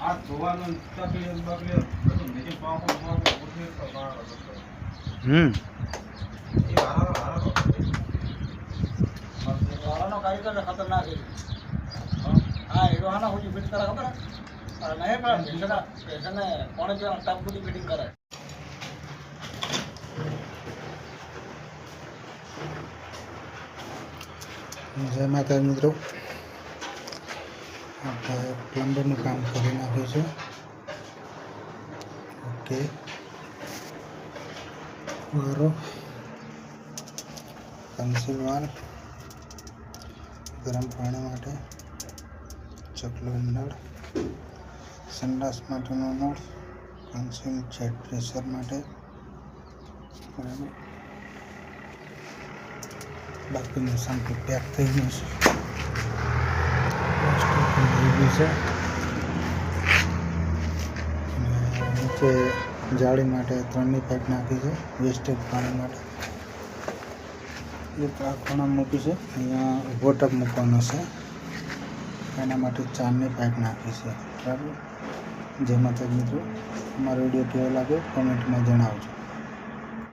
આ ધોવાનું તકલીફ બકલીફ બધું નીચે પાકું પાકું ઉઠી તો હમ. એ હારો હારો વાળાનો કારીગર ખતરનાક હા. એ હાના સુધી ફિટ કરે ખબર અને નહીં પણ કોણે ટપ સુધી ફિટિંગ કરે જય માતા મિત્રો. પ્લમ્બરનું કામ કરી નાખ્યું છે. ઓકે વારો પેન્સિલ વાલ ગરમ પાણી માટે ચકલો નળ. સંડાસ માટેનો નળ. પેન્સિલ જેટ પ્રેશર માટે. બરાબર. બાકીનું સાંભળું પેક થઈ ગયું છે. પણ છે. નીચે જાળી માટે ત્રણની પાઇપ નાખી છે વેસ્ટેજ પાણી માટે. એક આ ખૂણા મૂકી છે, અહીંયા ઊભો ટપ મૂકવાનો છે. એના માટે ચારની પાઇપ નાખી છે, બરાબર? જેમાં તો મિત્રો, અમારો વીડિયો કેવો લાગે કોમેન્ટમાં જણાવજો.